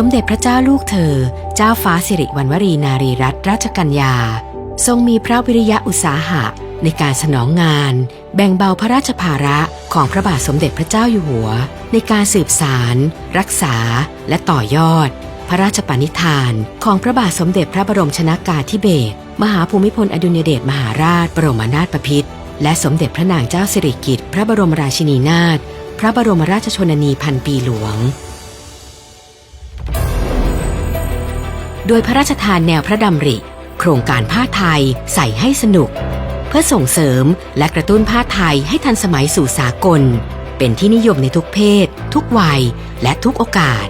สมเด็จพระเจ้าลูกเธอ เจ้าฟ้าสิริวัณวรีนารีรัตนราชกัญญา ทรงมีพระวิริยะอุตสาหะในการสนองงาน แบ่งเบาพระราชภาระของพระบาทสมเด็จพระเจ้าอยู่หัว ในการสืบสาร รักษา และต่อยอด พระราชปณิธาน ของพระบาทสมเด็จพระบรมชนากาธิเบศรมหาภูมิพลอดุลยเดชมหาราช บรมนาถบพิตรและสมเด็จพระนางเจ้าสิริกิติ์พระบรมราชินีนาถพระบรมราชชนนีพันปีหลวง โดยพระราชทานแนวพระดำริ โครงการผ้าไทยใส่ให้สนุก เพื่อส่งเสริมและกระตุ้นผ้าไทยให้ทันสมัยสู่สากล เป็นที่นิยมในทุกเพศ ทุกวัย และทุกโอกาส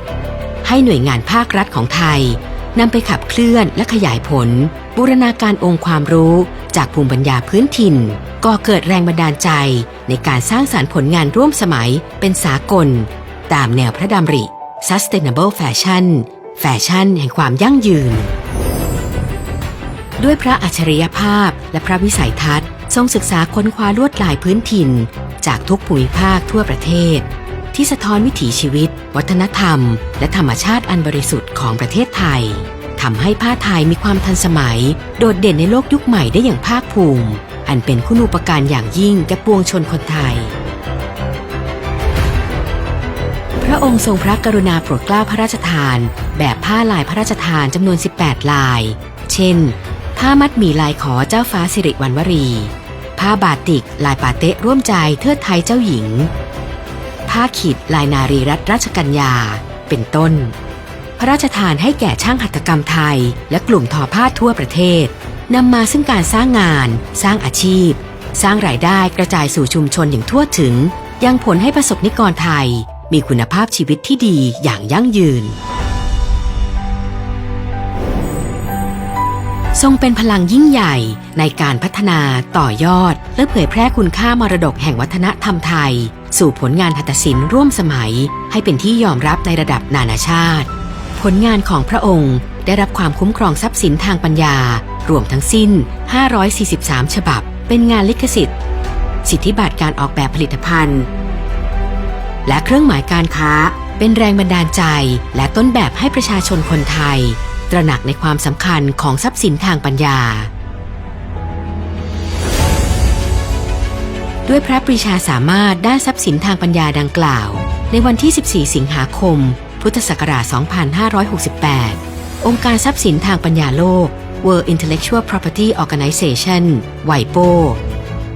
ให้หน่วยงานภาครัฐของไทยนำไปขับเคลื่อนและขยายผล บูรณาการองค์ความรู้จากภูมิปัญญาพื้นถิ่นก่อเกิดแรงบันดาลใจในการสร้างสารรค์ผลงานร่วมสมัยเป็นสากล ตามแนวพระดำริ Sustainable Fashion แฟชั่นแห่งความยั่งยืน ด้วยพระอัจฉริยภาพและพระวิสัยทัศน์ ทรงศึกษาค้นคว้าลวดลายพื้นถิ่น จากทุกภูมิภาคทั่วประเทศ ที่สะท้อนวิถีชีวิต วัฒนธรรม และธรรมชาติอันบริสุทธิ์ของประเทศไทยทำให้ผ้าไทยมีความทันสมัย โดดเด่นในโลกยุคใหม่ได้อย่างภาคภูมิ อันเป็นคุณูปการอย่างยิ่งแก่ปวงชนคนไทย พระองค์ทรงพระกรุณาโปรดเกล้าพระราชทาน แบบผ้าลายพระราชทานจำนวน 18 ลาย เช่น ผ้ามัดหมี่ลายขอเจ้าฟ้าสิริวัณวรี ผ้าบาติกลายปาเตะร่วมใจเทิดไทยเจ้าหญิง ผ้าขีดลายนารีรัตนราชกัญญา เป็นต้น พระราชทานให้แก่ช่างหัตถกรรมไทย และกลุ่มทอผ้าทั่วประเทศนำมาซึ่งการสร้างงาน สร้างอาชีพ สร้างรายได้กระจายสู่ชุมชนอย่างทั่วถึง ยังผลให้ประสบนิกรไทย มีคุณภาพชีวิตที่ดีอย่างยั่งยืน ทรงเป็นพลังยิ่งใหญ่ในการพัฒนาต่อยอด และเผยแพร่คุณค่ามรดกแห่งวัฒนธรรมไทย สู่ผลงานหัตถศิลป์ร่วมสมัย ให้เป็นที่ยอมรับในระดับนานาชาติ ผลงานของพระองค์ได้รับความคุ้มครองทรัพย์สินทางปัญญา รวมทั้งสิ้น 543 ฉบับ เป็นงานลิขสิทธิ์ สิทธิบัตรการออกแบบผลิตภัณฑ์ และเครื่องหมายการค้า เป็นแรงบันดาลใจ และต้นแบบให้ประชาชนคนไทย ตระหนักในความสำคัญของทรัพย์สินทางปัญญา ด้วยพระปรีชาสามารถด้านทรัพย์สินทางปัญญาดังกล่าว ในวันที่ 14 สิงหาคม พุทธศักราช 2568 องค์การทรัพย์สินทางปัญญาโลก World Intellectual Property Organization ไวโป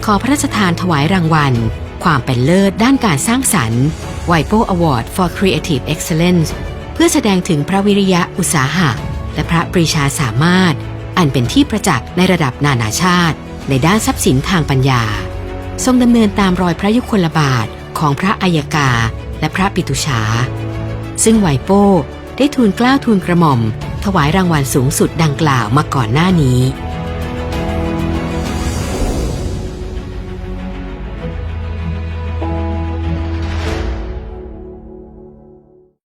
ขอพระราชทานถวายรางวัล ความเป็นเลิศด้านการสร้างสรรค์ไวโป Award for Creative Excellence เพื่อแสดงถึงพระวิริยะอุตสาหะ และพระปรีชาสามารถ อันเป็นที่ประจักษ์ในระดับนานาชาติ ในด้านทรัพย์สินทางปัญญา ทรงดำเนินตามรอยพระยุคลบาทของพระอัยกา และพระปิตุชา ซึ่งไวโป้ได้ทูลกล้าวทูลกระหม่อม ถวายรางวัลสูงสุดดังกล่าวมาก่อนหน้านี้